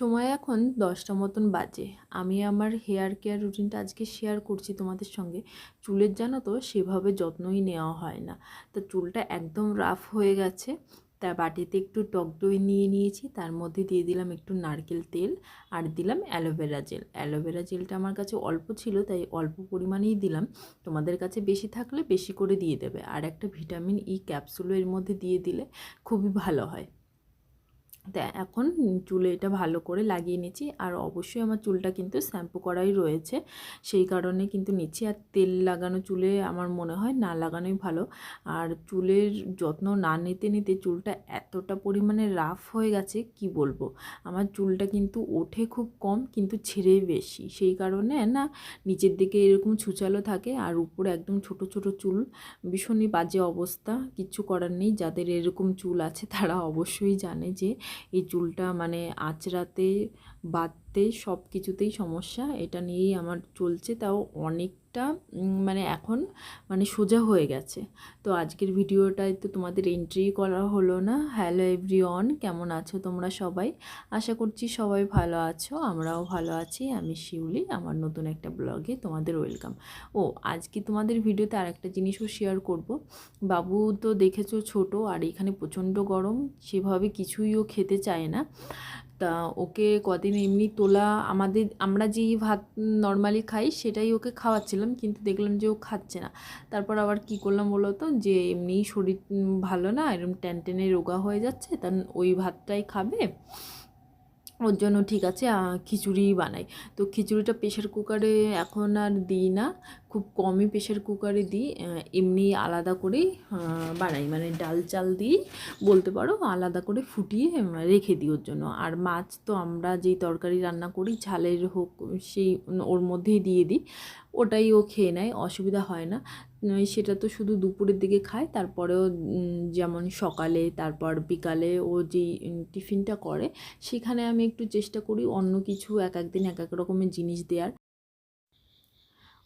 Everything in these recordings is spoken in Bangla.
সময় এখন দশটা মতন বাজে। আমি আমার হেয়ার কেয়ার রুটিনটা আজকে শেয়ার করছি তোমাদের সঙ্গে। চুলের জানো তো সেভাবে যত্নই নেওয়া হয় না। তো চুলটা একদম রাফ হয়ে গেছে। তার বাটিতে একটু টক দই নিয়ে নিয়েছি। তার মধ্যে দিয়ে দিলাম একটু নারকেল তেল আর দিলাম অ্যালোভেরা জেল। অ্যালোভেরা জেলটা আমার কাছে অল্প ছিল, তাই অল্প পরিমাণেই দিলাম। তোমাদের কাছে বেশি থাকলে বেশি করে দিয়ে দেবে। আর একটা ভিটামিন ই ক্যাপসুলও এর মধ্যে দিয়ে দিলে খুবই ভালো হয়। তা এখন চুলে এটা ভালো করে লাগিয়ে নিচ্ছি। আর অবশ্যই আমার চুলটা কিন্তু শ্যাম্পু করাই রয়েছে। সেই কারণে কিন্তু নিচ্ছি। আর তেল লাগানো চুলে আমার মনে হয় না লাগানোই ভালো। আর চুলের যত্ন না নিতে নিতে চুলটা এতটা পরিমাণে রাফ হয়ে গেছে, কি বলব? আমার চুলটা কিন্তু ওঠে খুব কম, কিন্তু ছেড়ে বেশি। সেই কারণে না, নিচের দিকে এরকম ছুচালো থাকে আর উপরে একদম ছোট ছোট চুল। ভীষণই বাজে অবস্থা কিচ্ছু করার নেই। যাদের এরকম চুল আছে, তারা অবশ্যই জানে যে এই চুলটা মানে আঁচড়াতে বাঁধতে সব কিছুতেই সমস্যা। এটা নিয়েই আমার চলছে, তাও অনেকটা মানে এখন মানে সোজা হয়ে গেছে। তো আজকের ভিডিওটায় তো তোমাদের এন্ট্রি করা হলো না। হ্যালো এভরিওয়ান কেমন আছো তোমরা সবাই? আশা করছি সবাই ভালো আছো, আমরাও ভালো আছি। আমি শিউলি, আমার নতুন একটা ব্লগে তোমাদের ওয়েলকাম ও, আজকে তোমাদের ভিডিওতে আর একটা জিনিসও শেয়ার করব। বাবু তো দেখেছ ছোট, আর এখানে প্রচণ্ড গরম, সেভাবে কিছুই ও খেতে চায় না। তা ওকে কদিন এমনি তোলা আমাদের, আমরা যেই ভাত নর্মালি খাই সেটাই ওকে খাওয়াচ্ছিলাম, কিন্তু দেখলাম যে ও খাচ্ছে না। তারপর আবার কি করলাম বলো তো, যে এমনিই শরীর ভালো না এরকম টেনে রোগা হয়ে যাচ্ছে, তা ওই ভাতটাই খাবে। ওর জন্য ঠিক আছে খিচুড়ি বানাই। তো খিচুড়িটা প্রেশার কুকারে এখন আর দিই না। খুব কমই প্রেশার কুকারে দিই এমনি আলাদা করেই বানাই। মানে ডাল চাল দিই বলতে পারো আলাদা করে ফুটিয়ে রেখে দিই ওর জন্য। আর মাছ তো আমরা যেই তরকারি রান্না করি, ঝালের হোক, সেই ওর মধ্যেই দিয়ে দিই। ওটাই ও খেয়ে নেয়, অসুবিধা হয় না। সেটা তো শুধু দুপুরের দিকে খায়, তারপরেও যেমন সকালে, তারপর বিকালে ও যেই টিফিনটা করে, সেখানে আমি একটু চেষ্টা করি অন্য কিছু এক একদিন এক এক রকমের জিনিস দেওয়ার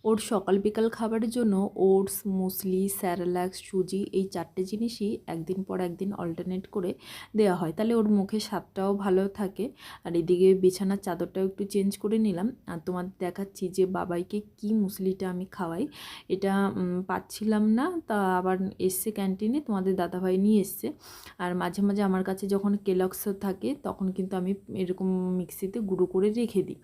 ওর সকাল বিকাল খাবারের জন্য ওটস, মুসলি, স্যারালাক্স, সুজি এই চারটে জিনিসই একদিন পর একদিন অল্টারনেট করে দেওয়া হয়। তাহলে ওর মুখে স্বাদটাও ভালো থাকে। আর এদিকে বিছানার চাদরটাও একটু চেঞ্জ করে নিলাম। আর তোমাদের দেখাচ্ছি যে বাবাইকে কি মুসলিটা আমি খাওয়াই। এটা পাচ্ছিলাম না, তা আবার এসছে ক্যান্টিনে তোমাদের দাদাভাই নিয়ে এসছে। আর মাঝে মাঝে আমার কাছে যখন কেলক্স থাকে, তখন কিন্তু আমি এরকম মিক্সিতে গুঁড়ো করে রেখে দিই।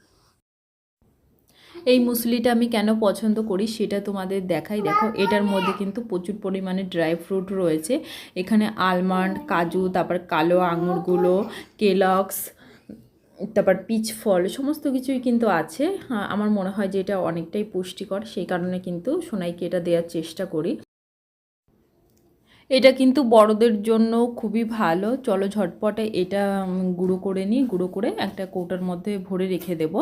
এই মুসলিটা আমি কেন পছন্দ করি সেটা তোমাদের দেখাই। দেখো, এটার মধ্যে কিন্তু প্রচুর পরিমাণে ড্রাই ফ্রুট রয়েছে। এখানে আলমন্ড, কাজু, তারপর কালো আঙুরগুলো কেলক্স তারপর পিচ ফল, সমস্ত কিছুই কিন্তু আছে। আমার মনে হয় যে এটা অনেকটাই পুষ্টিকর, সেই কারণে কিন্তু সোনাইকে এটা দেওয়ার চেষ্টা করি। এটা কিন্তু বড়দের জন্য খুবই ভালো। চলো ঝটপটে এটা গুঁড়ো করে নিই। গুঁড়ো করে একটা কৌটার মধ্যে ভরে রেখে দেব।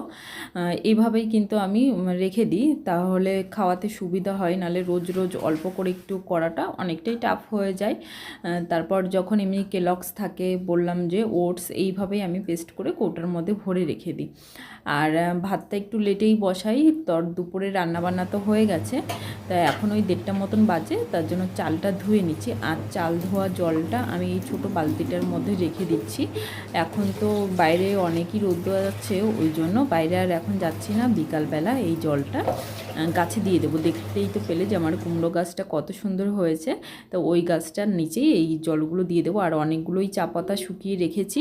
এইভাবেই কিন্তু আমি রেখে দিই। তাহলে খাওয়াতে সুবিধা হয়, নালে রোজ রোজ অল্প করে একটু করাটা অনেকটাই টাফ হয়ে যায়। তারপর যখন এমনি কেলক্স থাকে, বললাম যে ওটস এইভাবেই আমি পেস্ট করে কৌটার মধ্যে ভরে রেখে দিই। আর ভাতটা একটু লেটেই বসাই। তোর দুপুরে রান্নাবান্না তো হয়ে গেছে। তা এখন ওই দেড়টা মতন বাজে, তার জন্য চালটা ধুয়ে নিচ্ছি। আর চাল ধোয়া জলটা আমি এই ছোটো বালতিটার মধ্যে রেখে দিচ্ছি। এখন তো বাইরে অনেকই রোদ দেওয়া যাচ্ছে, ওই জন্য বাইরে আর এখন যাচ্ছি না, বিকালবেলা এই জলটা গাছে দিয়ে দেবো। দেখতেই তো পেলে যে আমার কুমড়ো গাছটা কত সুন্দর হয়েছে। তো ওই গাছটার নিচেই এই জলগুলো দিয়ে দেবো। আর অনেকগুলোই চা পাতা শুকিয়ে রেখেছি।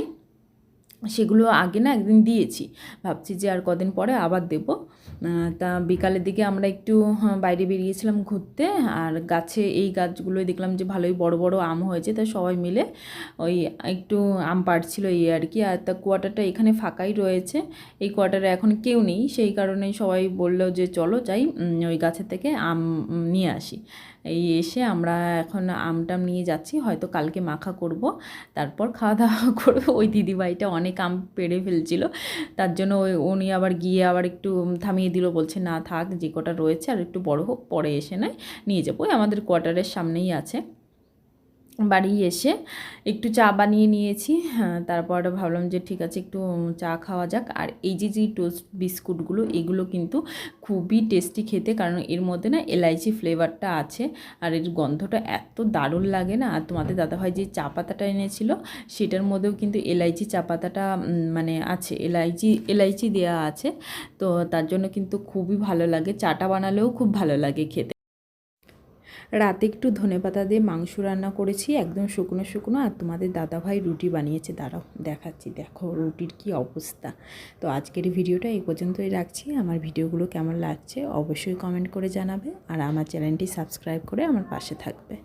সেগুলো আগে না একদিন দিয়েছি। ভাবছি যে আর কদিন পরে আবার দেব। তা বিকালের দিকে আমরা একটু হ্যাঁ, বাইরে বেরিয়েছিলাম ঘুরতে আর গাছে এই গাছগুলোই দেখলাম যে ভালোই বড় বড় আম হয়েছে। তা সবাই মিলে ওই একটু আম পাড়ছিল এই আর কি। আর তা কোয়ার্টারটা এখানে ফাঁকাই রয়েছে। এই কোয়ার্টারে এখন কেউ নেই। সেই কারণে সবাই বলল যে চলো যাই ওই গাছের থেকে আম নিয়ে আসি। এই এসে আমরা এখন আমটাম নিয়ে যাচ্ছি। হয়তো কালকে মাখা করব। তারপর খাওয়া দাওয়া করব। ওই দিদিভাইটা অনেক আম পেড়ে ফেলছিল। তার জন্য ওই উনি আবার গিয়ে আবার একটু থামিয়ে দিল, বলছে, না থাক, যে কটা রয়েছে আর একটু বড় হোক, পরে এসে নেয়, নিয়ে যাব। আমাদের কোয়ার্টারের সামনেই আছে। বাড়ি এসে একটু চা বানিয়ে নিয়েছি। হ্যাঁ তারপরে ভাবলাম যে ঠিক আছে, একটু চা খাওয়া যাক। আর এই যে যে টোস্ট বিস্কুটগুলো, এগুলো কিন্তু খুবই টেস্টি খেতে, কারণ এর মধ্যে না এলাইচি ফ্লেভারটা আছে। আর এর গন্ধটা এত দারুণ লাগে না। আর তোমাদের দাদাভাই যে চা পাতাটা এনেছিল, সেটার মধ্যেও কিন্তু এলাইচি চা পাতাটা মানে আছে, এলাইচি এলাইচি দেওয়া আছে। তো তার জন্য কিন্তু খুবই ভালো লাগে। চাটা বানালেও খুব ভালো লাগে খেতে। রাতে একটু ধনে পাতা দিয়ে মাংস রান্না করেছি, একদম শুকনো শুকনো, আর তোমাদের দাদাভাই রুটি বানিয়েছে। দাঁড়াও, দেখাচ্ছি, দেখো রুটির কি অবস্থা। তো আজকের ভিডিওটা এই পর্যন্তই রাখছি। আমার ভিডিওগুলো কেমন লাগছে অবশ্যই কমেন্ট করে জানাবে, আর আমার চ্যানেলটি সাবস্ক্রাইব করে আমার পাশে থাকবে।